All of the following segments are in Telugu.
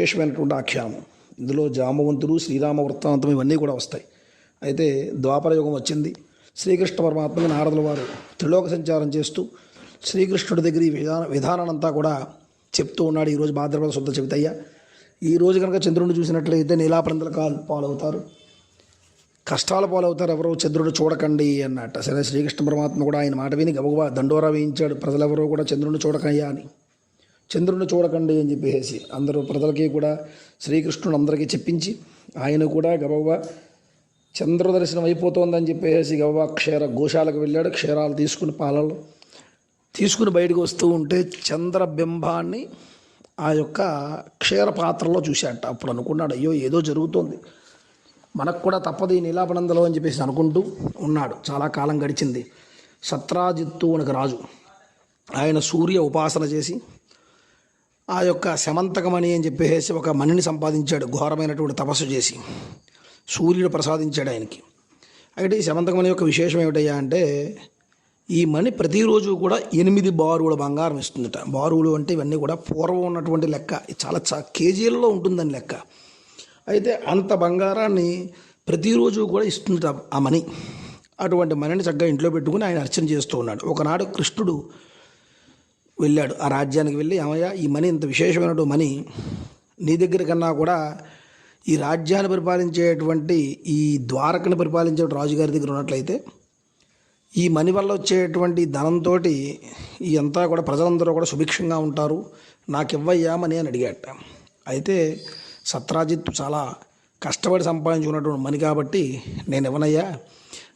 విశేషమైనటువంటి ఆఖ్యానం. ఇందులో జామవంతుడు శ్రీరామ వృత్తాంతం ఇవన్నీ కూడా వస్తాయి. అయితే ద్వాపర యుగం వచ్చింది. శ్రీకృష్ణ పరమాత్మకి నారదుల వారు త్రిలోక సంచారం చేస్తూ శ్రీకృష్ణుడి దగ్గర ఈ విధాన విధానానంతా కూడా చెప్తూ ఉన్నాడు. ఈరోజు భాద్రపద శుద్ధ చెబుతయ్యా ఈ రోజు కనుక చంద్రుడిని చూసినట్లయితే నీలాపరందల కాలు పాలవుతారు. కష్టాల పాలవుతారు ఎవరో చంద్రుడు చూడకండి అన్నట్ట. సరే శ్రీకృష్ణ పరమాత్మ కూడా ఆయన మాట విని గబగబా దండోరా వేయించాడు. ప్రజలెవరో కూడా చంద్రుడిని చూడకయ్యా అని. చంద్రుడిని చూడకండి అని చెప్పేసి అందరూ ప్రజలకి కూడా శ్రీకృష్ణుడు అందరికీ చెప్పించి ఆయన కూడా గబవ్వ చంద్ర దర్శనం అయిపోతోందని చెప్పేసి గబవ క్షీర గోశాలకు వెళ్ళాడు క్షీరాలు తీసుకుని పాలలు తీసుకుని బయటకు వస్తూ ఉంటే చంద్రబింబాన్ని ఆ యొక్క క్షీర పాత్రలో చూశాట. అప్పుడు అనుకున్నాడు అయ్యో ఏదో జరుగుతోంది. మనకు కూడా తప్పదు ఈ నీలాపనందలో అని చెప్పేసి అనుకుంటూ ఉన్నాడు. చాలా కాలం గడిచింది. సత్రాజిత్తు అనకు రాజు. ఆయన సూర్య ఉపాసన చేసి ఆ యొక్క శమంతకమణి అని చెప్పేసి ఒక మణిని సంపాదించాడు ఘోరమైనటువంటి తపస్సు చేసి. సూర్యుడు ప్రసాదించాడు ఆయనకి. అయితే ఈ శమంతకమణి యొక్క విశేషం ఏమిటయ్యా అంటే ఈ మణి ప్రతిరోజు కూడా ఎనిమిది బారువుల బంగారం ఇస్తుందట. బారువులు అంటే ఇవన్నీ కూడా పూర్వం ఉన్నటువంటి లెక్క. చాలా చా కేజీలలో ఉంటుందని లెక్క. అయితే అంత బంగారాన్ని ప్రతిరోజు కూడా ఇస్తుందట ఆ మణి. అటువంటి మణిని చక్కగా ఇంట్లో పెట్టుకుని ఆయన అర్చన చేస్తూ ఉన్నాడు. ఒకనాడు కృష్ణుడు వెళ్ళాడు. ఆ రాజ్యానికి వెళ్ళి ఏమయ్య ఈ మనీ ఇంత విశేషమైన మనీ నీ దగ్గర కన్నా కూడా ఈ రాజ్యాన్ని పరిపాలించేటువంటి ఈ ద్వారకను పరిపాలించే రాజుగారి దగ్గర ఉన్నట్లయితే ఈ మనీ వల్ల వచ్చేటువంటి ధనంతో ఈ అంతా కూడా ప్రజలందరూ కూడా సుభిక్షంగా ఉంటారు. నాకు ఇవ్వయ్యామని అని అడిగాట. అయితే సత్రాజిత్ చాలా కష్టపడి సంపాదించుకున్నటువంటి మనీ కాబట్టి నేను ఇవ్వనయ్యా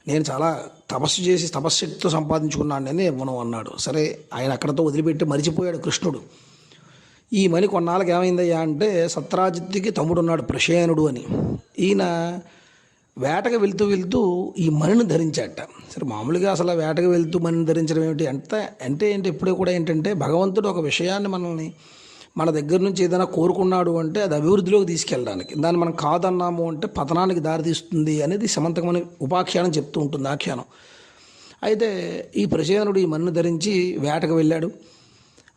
నేను చాలా తపస్సు చేసి తపశ్శక్తితో సంపాదించుకున్నాను నేను ఇవ్వను అన్నాడు. సరే ఆయన అక్కడతో వదిలిపెట్టి మరిచిపోయాడు కృష్ణుడు. ఈ మణి కొన్నాళ్ళకి ఏమైందయ్యా అంటే సత్రాజిత్తుకి తమ్ముడు ఉన్నాడు అని. ఈయన వేటకు వెళ్తూ వెళ్తూ ఈ మణిని ధరించాట సరే మామూలుగా అసలు వేటకు వెళ్తూ మణిని ధరించడం ఏమిటి? అంత అంటే ఏంటి? ఎప్పుడూ కూడా ఏంటంటే భగవంతుడు ఒక విషయాన్ని మనల్ని మన దగ్గర నుంచి ఏదైనా కోరుకున్నాడు అంటే అది అభివృద్ధిలోకి తీసుకెళ్ళడానికి. దాన్ని మనం కాదన్నాము అంటే పతనానికి దారితీస్తుంది అనేది సమంతకమైన ఉపాఖ్యానం చెప్తూ ఉంటుంది ఆఖ్యానం అయితే ఈ ప్రసేనుడు ఈ మన్ను ధరించి వేటకు వెళ్ళాడు.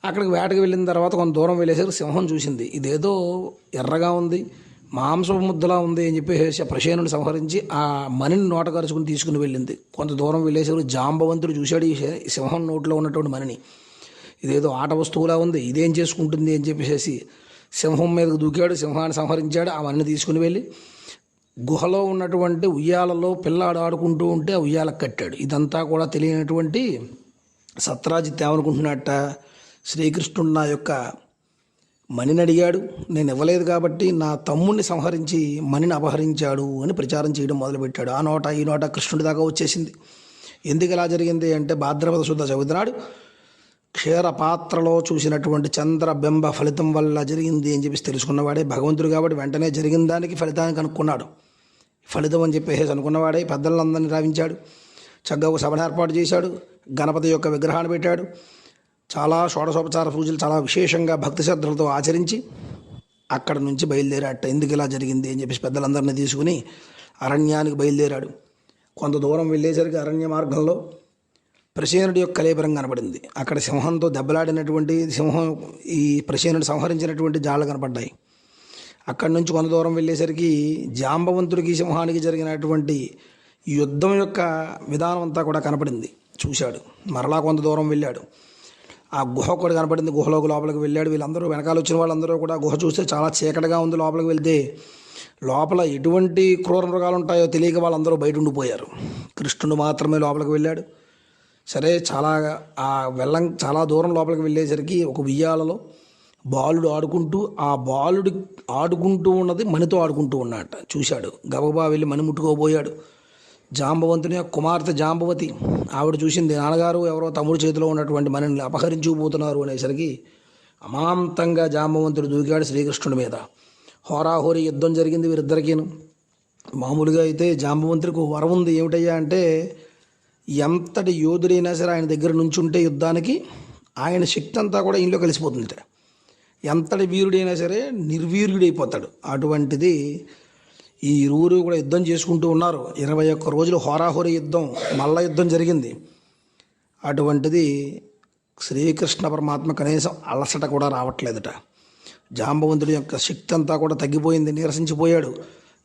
అక్కడికి వేటకు వెళ్ళిన తర్వాత కొంత దూరం వెళ్ళేసరికి సింహం చూసింది. ఇదేదో ఎర్రగా ఉంది మాంసపు ముద్దలా ఉంది అని చెప్పేసి ఆ ప్రసేనుని సంహరించి ఆ మణిని నోటకరుచుకుని తీసుకుని వెళ్ళింది. కొంత దూరం వెళ్ళేసరికి జాంబవంతుడు చూశాడు ఈ సింహం నోట్లో ఉన్నటువంటి మణిని ఇదేదో ఆట వస్తువులా ఉంది ఇదేం చేసుకుంటుంది అని చెప్పేసి సింహం మీదకు దూకాడు సింహాన్ని సంహరించాడు ఆ తీసుకుని వెళ్ళి గుహలో ఉన్నటువంటి ఉయ్యాలలో పిల్లాడు ఆడుకుంటూ ఉంటే ఆ ఉయ్యాలకు కట్టాడు. ఇదంతా కూడా తెలియనటువంటి సత్రాజిత్ ఏమనుకుంటున్నట్ట శ్రీకృష్ణుడు నా యొక్క మణిని అడిగాడు నేను ఇవ్వలేదు కాబట్టి నా తమ్ముడిని సంహరించి మణిని అపహరించాడు అని ప్రచారం చేయడం మొదలుపెట్టాడు. ఆ నోట ఈ నోట కృష్ణుడి దాకా వచ్చేసింది. ఎందుకు ఇలా జరిగింది అంటే భాద్రపద శుద్ధ చదువుతున్నాడు పాత్రలో చూసినటువంటి చంద్రబింబ ఫలితం వల్ల జరిగింది అని చెప్పేసి తెలుసుకున్నవాడే భగవంతుడు కాబట్టి వెంటనే జరిగిన దానికి ఫలితాన్ని కనుక్కున్నాడు. ఫలితం అని చెప్పేసి అనుకున్నవాడే పెద్దలందరినీ రావించాడు. చక్కగా ఒక సభను ఏర్పాటు చేశాడు. గణపతి యొక్క విగ్రహాన్ని పెట్టాడు. చాలా షోడశోపచార పూజలు చాలా విశేషంగా భక్తి శ్రద్ధలతో ఆచరించి అక్కడ నుంచి బయలుదేరాట ఎందుకు ఇలా జరిగింది అని చెప్పేసి పెద్దలందరినీ తీసుకుని అరణ్యానికి బయలుదేరాడు. కొంత దూరం వెళ్ళేసరికి అరణ్య మార్గంలో ప్రసేనుడి యొక్క కలేబరం కనబడింది. అక్కడ సింహంతో దెబ్బలాడినటువంటి సింహం ఈ ప్రసేనుడు సంహరించినటువంటి జాళ్ళు కనపడ్డాయి. అక్కడి నుంచి కొంత దూరం వెళ్ళేసరికి జాంబవంతుడికి సింహానికి జరిగినటువంటి యుద్ధం యొక్క విధానం అంతా కూడా కనపడింది. చూశాడు. మరలా కొంత దూరం వెళ్ళాడు. ఆ గుహ కూడా కనపడింది. గుహలోకి లోపలికి వెళ్ళాడు. వీళ్ళందరూ వెనకాల వచ్చిన వాళ్ళందరూ కూడా గుహ చూస్తే చాలా చీకటిగా ఉంది లోపలికి వెళ్తే. లోపల ఎటువంటి క్రూర మృగాలు ఉంటాయో తెలియక వాళ్ళందరూ బయట ఉండిపోయారు. కృష్ణుడు మాత్రమే లోపలికి వెళ్ళాడు. సరే చాలా ఆ వెళ్ళం చాలా దూరం లోపలికి వెళ్ళేసరికి ఒక ఉయ్యాలలో బాలుడు ఆడుకుంటూ ఆ బాలుడు ఆడుకుంటూ ఉన్నది మణితో ఆడుకుంటూ ఉన్నట్ట చూశాడు. గబగబా వెళ్ళి మణి ముట్టుకోబోయాడు. జాంబవంతుని కుమార్తె జాంబవతి ఆవిడ చూసింది నాన్నగారు ఎవరో తమ్ముడు చేతిలో ఉన్నటువంటి మనల్ని అపహరించుకుపోతున్నారు అనేసరికి అమాంతంగా జాంబవంతుడు దూకాడు శ్రీకృష్ణుడి మీద. హోరాహోరీ యుద్ధం జరిగింది వీరిద్దరికీను. మామూలుగా అయితే జాంబవంతుడికి వరం ఉంది. ఏమిటయ్యా అంటే ఎంతటి యోధుడైనా సరే ఆయన దగ్గర నుంచుంటే యుద్ధానికి ఆయన శక్తి అంతా కూడా ఇంట్లో కలిసిపోతుందిట. ఎంతటి వీరుడైనా సరే నిర్వీర్యుడైపోతాడు. అటువంటిది ఈ ఇరువురు కూడా యుద్ధం చేసుకుంటూ ఉన్నారు. ఇరవై ఒక్క రోజులు హోరాహోరీ యుద్ధం మల్ల యుద్ధం జరిగింది. అటువంటిది శ్రీకృష్ణ పరమాత్మ కనీసం అలసట కూడా రావట్లేదట. జాంబవంతుడి యొక్క శక్తి అంతా కూడా తగ్గిపోయింది నీరసించిపోయాడు.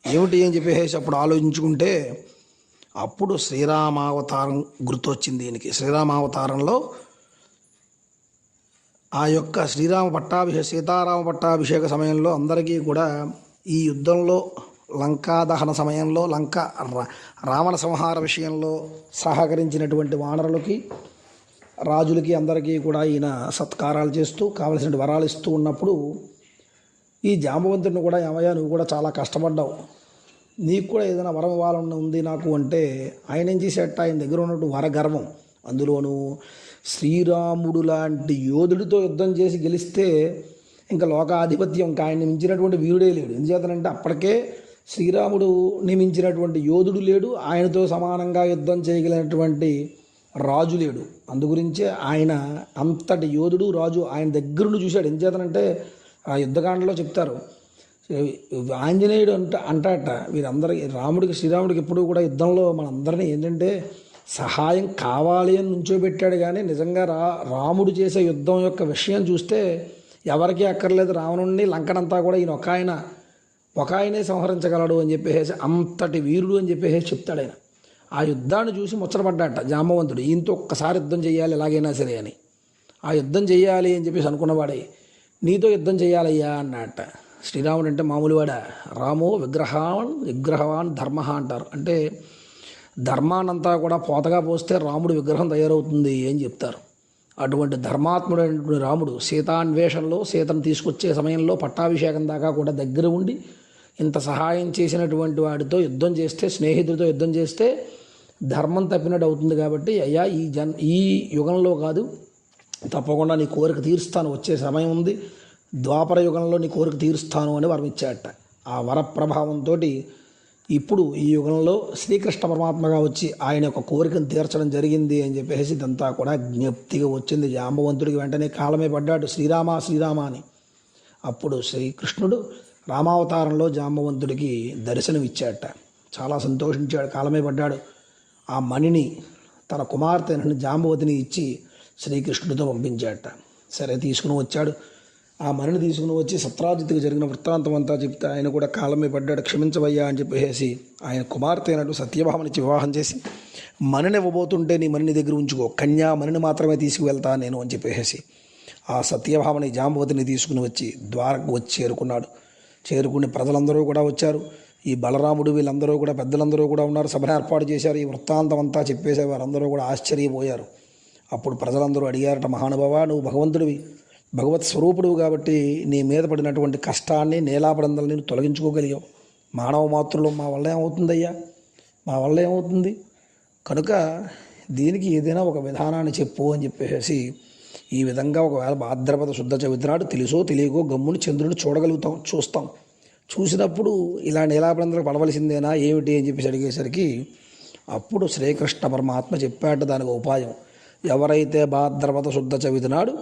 ఏమిటి అని చెప్పేసి అప్పుడు ఆలోచించుకుంటే అప్పుడు శ్రీరామావతారం గుర్తొచ్చింది దీనికి శ్రీరామావతారంలో ఆ యొక్క శ్రీరామ పట్టాభిషేక సీతారామ పట్టాభిషేక సమయంలో అందరికీ కూడా ఈ యుద్ధంలో లంకా దహన సమయంలో లంక రా- రావణ సంహార విషయంలో సహకరించినటువంటి వానరులకి రాజులకి అందరికీ కూడా ఈయన సత్కారాలు చేస్తూ కావలసిన వరాలు ఇస్తూ ఉన్నప్పుడు ఈ జాంబవంతుడిని కూడా ఏమయ్యా నువ్వు కూడా చాలా కష్టపడ్డావు. నీకు కూడా ఏదైనా వరం ఇవ్వాలని ఉంది నాకు అంటే ఆయన ఏం చేసేట ఆయన దగ్గర ఉన్నట్టు వరగర్వం. అందులోనూ శ్రీరాముడు లాంటి యోధుడితో యుద్ధం చేసి గెలిస్తే ఇంకా లోకాధిపత్యం ఇంకా ఆయన మించినటువంటి వీరుడే లేడు. ఎందుచేతనంటే అప్పటికే శ్రీరాముడు నియమించినటువంటి యోధుడు లేడు. ఆయనతో సమానంగా యుద్ధం చేయగలిగినటువంటి రాజు లేడు. అందుగురించే ఆయన అంతటి యోధుడు రాజు ఆయన దగ్గరుండి చూశాడు. ఎందుచేతనంటే ఆ యుద్ధకాండలో చెప్తారు ఆంజనేయుడు అంట అంటాట వీరందరికీ రాముడికి శ్రీరాముడికి ఎప్పుడూ కూడా యుద్ధంలో మనందరినీ ఏంటంటే సహాయం కావాలి అని నుంచోబెట్టాడు కానీ నిజంగా రా రాముడు చేసే యుద్ధం యొక్క విషయం చూస్తే ఎవరికీ అక్కర్లేదు. రావణుడిని లంకనంతా కూడా ఈయన ఒక ఆయన ఒక ఆయనే సంహరించగలడు అని చెప్పేసి అంతటి వీరుడు అని చెప్పేసి చెప్తాడు ఆయన. ఆ యుద్ధాన్ని చూసి ముచ్చటపడ్డాట జాంబవంతుడు ఈయనతో ఒక్కసారి యుద్ధం చేయాలి ఎలాగైనా సరే అని. ఆ యుద్ధం చేయాలి అని చెప్పేసి అనుకున్నవాడే నీతో యుద్ధం చేయాలయ్యా అన్నట్ట శ్రీరాముడు అంటే మామూలువాడ రామో విగ్రహాన్ విగ్రహవాన్ ధర్మ అంటారు. అంటే ధర్మానంతా కూడా పోతగా పోస్తే రాముడు విగ్రహం తయారవుతుంది అని చెప్తారు. అటువంటి ధర్మాత్ముడైనటువంటి రాముడు సీతాన్వేషణలో సీతను తీసుకొచ్చే సమయంలో పట్టాభిషేకం దాకా కూడా దగ్గర ఉండి ఇంత సహాయం చేసినటువంటి వాడితో యుద్ధం చేస్తే స్నేహితుడితో యుద్ధం చేస్తే ధర్మం తప్పినట్టు అవుతుంది కాబట్టి అయ్యా ఈ జన్ ఈ యుగంలో కాదు తప్పకుండా నీ కోరిక తీరుస్తాను వచ్చే సమయం ఉంది. ద్వాపర యుగంలో నీ కోరిక తీరుస్తాను అని వరం ఇచ్చాడట. ఆ వర ప్రభావంతో ఇప్పుడు ఈ యుగంలో శ్రీకృష్ణ పరమాత్మగా వచ్చి ఆయన యొక్క కోరికను తీర్చడం జరిగింది అని చెప్పేసి ఇదంతా కూడా జ్ఞప్తిగా వచ్చింది. జాంబవంతుడికి వెంటనే కాలమే పడ్డాడు. శ్రీరామ శ్రీరామ అని. అప్పుడు శ్రీకృష్ణుడు రామావతారంలో జాంబవంతుడికి దర్శనం ఇచ్చాడట. చాలా సంతోషించాడు. కాలమే పడ్డాడు. ఆ మణిని తన కుమార్తెను జాంబవతిని ఇచ్చి శ్రీకృష్ణుడితో పంపించాడట. సరే తీసుకుని వచ్చాడు. ఆ మణిని తీసుకుని వచ్చి సత్రాజిత్తుకు జరిగిన వృత్తాంతం అంతా చెప్తే ఆయన కూడా కాలమే పడ్డాడు క్షమించవయ్యా అని చెప్పేసి ఆయన కుమార్తె అయినట్టు సత్యభామనిచ్చి వివాహం చేసి మణిని ఇవ్వబోతుంటే నీ మణిని దగ్గర ఉంచుకో కన్యా మణిని మాత్రమే తీసుకువెళ్తా నేను అని చెప్పేసి ఆ సత్యభామని జాంబవతిని తీసుకుని వచ్చి ద్వారకు వచ్చి చేరుకున్నాడు. చేరుకుని ప్రజలందరూ కూడా వచ్చారు. ఈ బలరాముడు వీళ్ళందరూ కూడా పెద్దలందరూ కూడా ఉన్నారు. సభను ఏర్పాటు చేశారు. ఈ వృత్తాంతం అంతా చెప్పేసే వారందరూ కూడా ఆశ్చర్యపోయారు. అప్పుడు ప్రజలందరూ అడిగారట మహానుభావ నువ్వు భగవంతుడివి. భగవత్ స్వరూపుడు కాబట్టి నీ మీద పడినటువంటి కష్టాన్ని నేలాపడందల్ని నేను తొలగించుకోగలిగావు. మానవ మాతృలు మా వల్ల ఏమవుతుందయ్యా? మా వల్ల ఏమవుతుంది? కనుక దీనికి ఏదైనా ఒక విధానాన్ని చెప్పు అని చెప్పేసి ఈ విధంగా ఒకవేళ భాద్రపద శుద్ధ చవిత్రనాడు తెలుసో తెలియకో గమ్ముని చంద్రుని చూడగలుగుతాం చూస్తాం. చూసినప్పుడు ఇలా నీలాపడందరికి పడవలసిందేనా ఏమిటి అని చెప్పేసి అడిగేసరికి అప్పుడు శ్రీకృష్ణ పరమాత్మ చెప్పాట దానికి ఉపాయం. ఎవరైతే భాద్రపద శుద్ధ చవితి నాడు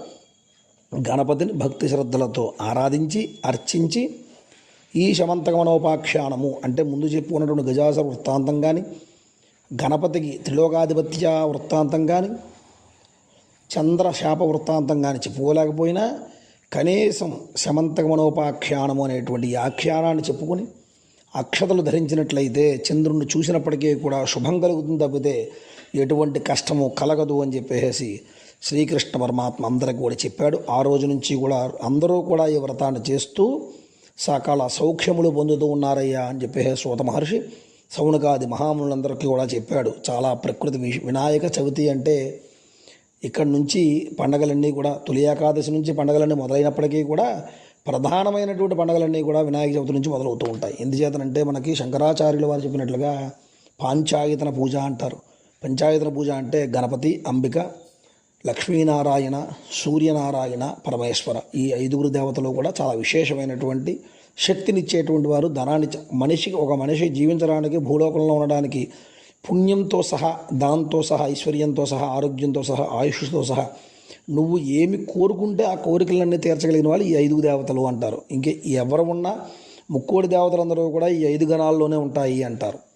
గణపతిని భక్తి శ్రద్ధలతో ఆరాధించి అర్చించి ఈ శమంతగమనోపాఖ్యానము అంటే ముందు చెప్పుకున్నటువంటి గజాసర వృత్తాంతం కానీ గణపతికి త్రిలోకాధిపత్య వృత్తాంతం కానీ చంద్రశాప వృత్తాంతం కానీ చెప్పుకోలేకపోయినా కనీసం శమంతగమనోపాఖ్యానము అనేటువంటి ఆఖ్యానాన్ని చెప్పుకొని అక్షతలు ధరించినట్లయితే చంద్రుణ్ణి చూసినప్పటికీ కూడా శుభం కలుగుతుంది తప్పితే ఎటువంటి కష్టము కలగదు అని చెప్పేసి శ్రీకృష్ణ పరమాత్మ అందరికి కూడా చెప్పాడు. ఆ రోజు నుంచి కూడా అందరూ కూడా ఈ వ్రతాన్ని చేస్తూ సకాల సౌఖ్యములు పొందుతూ ఉన్నారయ్యా అని చెప్పేసి సూత మహర్షి సౌనకాది మహామునులందరికీ కూడా చెప్పాడు. చాలా ప్రకృతి వినాయక చవితి అంటే ఇక్కడి నుంచి పండగలన్నీ కూడా తొలి ఏకాదశి నుంచి పండగలన్నీ మొదలైనప్పటికీ కూడా ప్రధానమైనటువంటి పండగలన్నీ కూడా వినాయక చవితి నుంచి మొదలవుతూ ఉంటాయి. ఎందుచేతనంటే మనకి శంకరాచార్యుల వారు చెప్పినట్లుగా పాంచాయతన పూజ అంటారు. పంచాయతన పూజ అంటే గణపతి అంబిక లక్ష్మీనారాయణ సూర్యనారాయణ పరమేశ్వర. ఈ ఐదుగురు దేవతలు కూడా చాలా విశేషమైనటువంటి శక్తినిచ్చేటువంటి వారు ధనాన్ని మనిషికి ఒక మనిషి జీవించడానికి భూలోకంలో ఉండడానికి పుణ్యంతో సహా దాంతో సహా ఐశ్వర్యంతో సహా ఆరోగ్యంతో సహా ఆయుష్తో సహా నువ్వు ఏమి కోరుకుంటే ఆ కోరికలన్నీ తీర్చగలిగిన వాళ్ళు ఈ ఐదు దేవతలు అంటారు. ఇంకే ఎవరు ఉన్నా ముక్కోడి దేవతలందరూ కూడా ఈ ఐదు గణాల్లోనే ఉంటాయి అంటారు.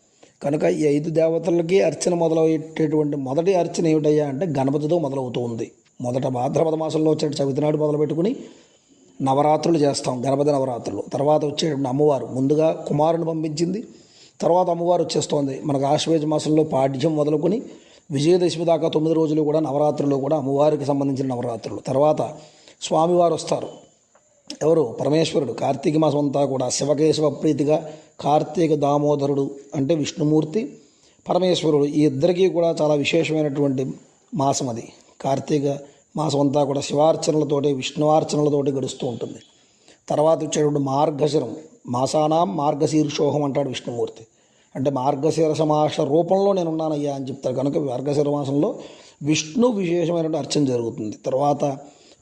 కనుక ఈ ఐదు దేవతలకి అర్చన మొదలయ్యేటటువంటి మొదటి అర్చన ఏమిటయ్యా అంటే గణపతితో మొదలవుతూ ఉంది మొదట భాద్రపద మాసంలో వచ్చే చవితి నాడు మొదలు పెట్టుకుని నవరాత్రులు చేస్తాం గణపతి నవరాత్రులు. తర్వాత వచ్చేటువంటి అమ్మవారు. ముందుగా కుమారుని పంపించింది. తర్వాత అమ్మవారు వచ్చేస్తోంది. మనకు ఆశ్వేజ మాసంలో పాఠ్యం మొదలుకొని విజయదశమి దాకా తొమ్మిది రోజులు కూడా నవరాత్రులు కూడా అమ్మవారికి సంబంధించిన నవరాత్రులు. తర్వాత స్వామివారు వస్తారు. ఎవరు? పరమేశ్వరుడు. కార్తీక మాసం అంతా కూడా శివకేశవ ప్రీతిగా కార్తీక దామోదరుడు అంటే విష్ణుమూర్తి. పరమేశ్వరుడు ఈ ఇద్దరికీ కూడా చాలా విశేషమైనటువంటి మాసం అది. కార్తీక మాసం అంతా కూడా శివార్చనలతోటి విష్ణువార్చనలతోటి గడుస్తూ ఉంటుంది. తర్వాత వచ్చేటువంటి మార్గశిరం. మాసానాం మార్గశీర్షోహం అంటాడు విష్ణుమూర్తి. అంటే మార్గశిర మాస రూపంలో నేను ఉన్నానయ్యా అని చెప్తారు. కనుక మార్గశిర మాసంలో విష్ణు విశేషమైనటువంటి అర్చన జరుగుతుంది. తర్వాత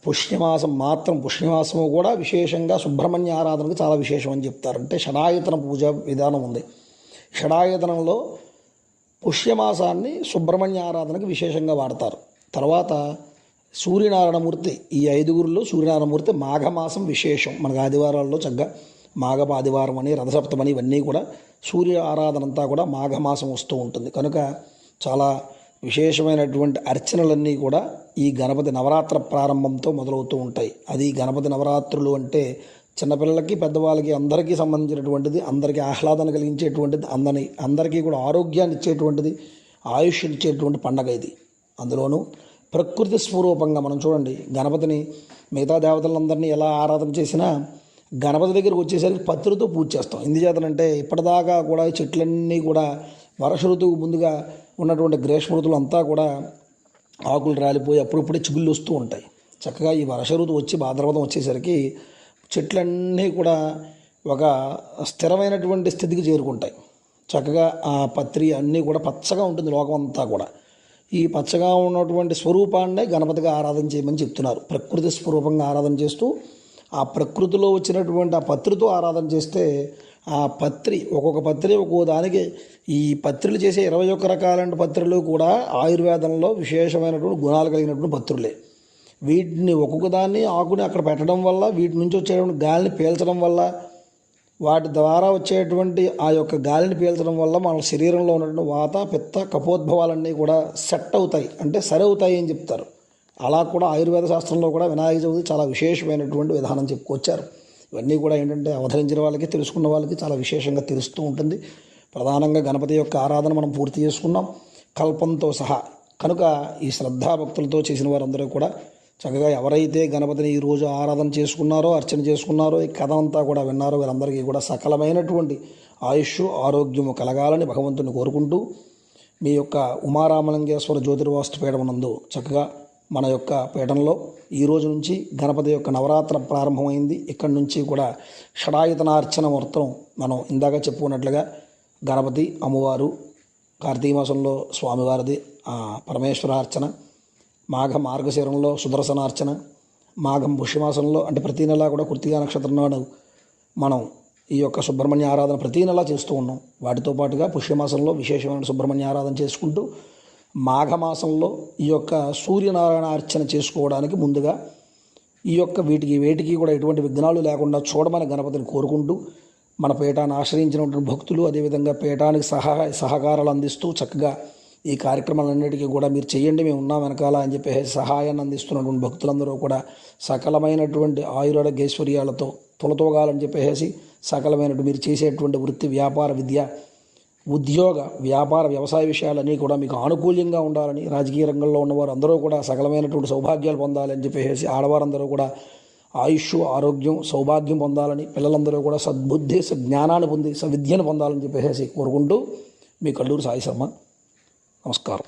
పుష్యమాసం మాత్రం పుష్యమాసము కూడా విశేషంగా సుబ్రహ్మణ్య ఆరాధనకు చాలా విశేషం అని చెప్తారు. అంటే షడాయతన పూజ విధానం ఉంది. షడాయతనంలో పుష్యమాసాన్ని సుబ్రహ్మణ్య ఆరాధనకు విశేషంగా వాడతారు. తర్వాత సూర్యనారాయణమూర్తి ఈ ఐదుగురిలో సూర్యనారాయణమూర్తి మాఘమాసం విశేషం. మనకు ఆదివారాల్లో చక్కగా మాఘప ఆదివారం అని రథసప్తమని ఇవన్నీ కూడా సూర్య ఆరాధన అంతా కూడా మాఘమాసం వస్తూ ఉంటుంది. కనుక చాలా విశేషమైనటువంటి అర్చనలన్నీ కూడా ఈ గణపతి నవరాత్ర ప్రారంభంతో మొదలవుతూ ఉంటాయి. అది గణపతి నవరాత్రులు అంటే చిన్నపిల్లలకి పెద్దవాళ్ళకి అందరికీ సంబంధించినటువంటిది అందరికీ ఆహ్లాదన కలిగించేటువంటిది అందరి అందరికీ కూడా ఆరోగ్యాన్ని ఇచ్చేటువంటిది ఆయుష్ ఇచ్చేటువంటి పండగ ఇది. అందులోనూ ప్రకృతి స్వరూపంగా మనం చూడండి గణపతిని మిగతా దేవతలందరినీ ఎలా ఆరాధన చేసినా గణపతి దగ్గరికి వచ్చేసరికి పత్రితో పూజ చేస్తాం. ఎందుచేతనంటే ఇప్పటిదాకా కూడా చెట్లన్నీ కూడా వర్ష ఋతువుకు ముందుగా ఉన్నటువంటి గ్రీష్మ అంతా కూడా ఆకులు రాలిపోయి అప్పుడప్పుడే చిగుళ్ళు వస్తూ ఉంటాయి. చక్కగా ఈ వర్ష ఋతువు వచ్చి భాద్రపదం వచ్చేసరికి చెట్లన్నీ కూడా ఒక స్థిరమైనటువంటి స్థితికి చేరుకుంటాయి. చక్కగా ఆ పత్రి అన్నీ కూడా పచ్చగా ఉంటుంది లోకం అంతా కూడా. ఈ పచ్చగా ఉన్నటువంటి స్వరూపాన్నే గణపతిగా ఆరాధన చేయమని చెప్తున్నారు. ప్రకృతి స్వరూపంగా ఆరాధన చేస్తూ ఆ ప్రకృతిలో వచ్చినటువంటి ఆ పత్రితో ఆరాధన చేస్తే ఆ పత్రి ఒక్కొక్క పత్రి ఒక్కొక్క దానికి ఈ పత్రులు చేసే ఇరవై ఒక్క రకాలైన పత్రులు కూడా ఆయుర్వేదంలో విశేషమైనటువంటి గుణాలు కలిగినటువంటి పత్రులే. వీటిని ఒక్కొక్క దాన్ని ఆకుని అక్కడ పెట్టడం వల్ల వీటి నుంచి వచ్చేటువంటి గాలిని పీల్చడం వల్ల వాటి ద్వారా వచ్చేటువంటి ఆ యొక్క గాలిని పీల్చడం వల్ల మన శరీరంలో ఉన్నటువంటి వాత పిత్త కపోద్భవాలన్నీ కూడా సెట్ అవుతాయి. అంటే సరి అవుతాయి అని చెప్తారు. అలా కూడా ఆయుర్వేద శాస్త్రంలో కూడా వినాయక చవితి చాలా విశేషమైనటువంటి విధానం చెప్పుకొచ్చారు. ఇవన్నీ కూడా ఏంటంటే అవతరించిన వాళ్ళకి తెలుసుకున్న వాళ్ళకి చాలా విశేషంగా తెలుస్తూ ఉంటుంది. ప్రధానంగా గణపతి యొక్క ఆరాధన మనం పూర్తి చేసుకున్నాం. కల్పంతో సహా కనుక ఈ శ్రద్ధాభక్తులతో చేసిన వారందరూ కూడా చక్కగా ఎవరైతే గణపతిని ఈరోజు ఆరాధన చేసుకున్నారో అర్చన చేసుకున్నారో ఈ కథ అంతా కూడా విన్నారో వీరందరికీ కూడా సకలమైనటువంటి ఆయుష్ ఆరోగ్యము కలగాలని భగవంతుని కోరుకుంటూ మీ యొక్క ఉమారామలింగేశ్వర జ్యోతిర్వాస్తు పీఠమునందు చక్కగా మన యొక్క పీఠంలో ఈ రోజు నుంచి గణపతి యొక్క నవరాత్ర ప్రారంభమైంది. ఇక్కడి నుంచి కూడా షడాయుతనార్చన వృత్తం మనం ఇందాక చెప్పుకున్నట్లుగా గణపతి అమ్మవారు కార్తీక మాసంలో స్వామివారిది పరమేశ్వరార్చన మాఘ మార్గశిరంలో సుదర్శనార్చన మాఘం పుష్యమాసంలో అంటే ప్రతి నెల కూడా కృతిగా నక్షత్రం నాడు మనం ఈ యొక్క సుబ్రహ్మణ్య ఆరాధన ప్రతి నెలా చేస్తూ ఉన్నాం. వాటితో పాటుగా పుష్యమాసంలో విశేషమైన సుబ్రహ్మణ్య ఆరాధన చేసుకుంటూ మాఘమాసంలో ఈ యొక్క సూర్యనారాయణ అర్చన చేసుకోవడానికి ముందుగా ఈ యొక్క వీటికి వేటికి కూడా ఎటువంటి విఘ్నాలు లేకుండా చూడమని గణపతిని కోరుకుంటూ మన పీఠాన్ని ఆశ్రయించినటువంటి భక్తులు అదేవిధంగా పీఠానికి సహాయ సహకారాలు అందిస్తూ చక్కగా ఈ కార్యక్రమాలన్నిటికీ కూడా మీరు చేయండి మేము ఉన్నాం వెనకాల అని చెప్పేసి సహాయాన్ని అందిస్తున్నటువంటి భక్తులందరూ కూడా సకలమైనటువంటి ఆయురారోగ్యైశ్వర్యాలతో తులతోగాలని చెప్పేసి సకలమైనటువంటి మీరు చేసేటువంటి వృత్తి వ్యాపార విద్య ఉద్యోగ వ్యాపార వ్యవసాయ విషయాలన్నీ కూడా మీకు ఆనుకూల్యంగా ఉండాలని రాజకీయ రంగంలో ఉన్నవారు అందరూ కూడా సకలమైనటువంటి సౌభాగ్యాలు పొందాలని చెప్పేసి ఆడవారందరూ కూడా ఆయుష్ ఆరోగ్యం సౌభాగ్యం పొందాలని పిల్లలందరూ కూడా సద్బుద్ధి సజ్ఞానాన్ని పొంది సవిద్యను పొందాలని చెప్పేసి కోరుకుంటూ మీ కల్లూరు సాయిశర్మ నమస్కారం.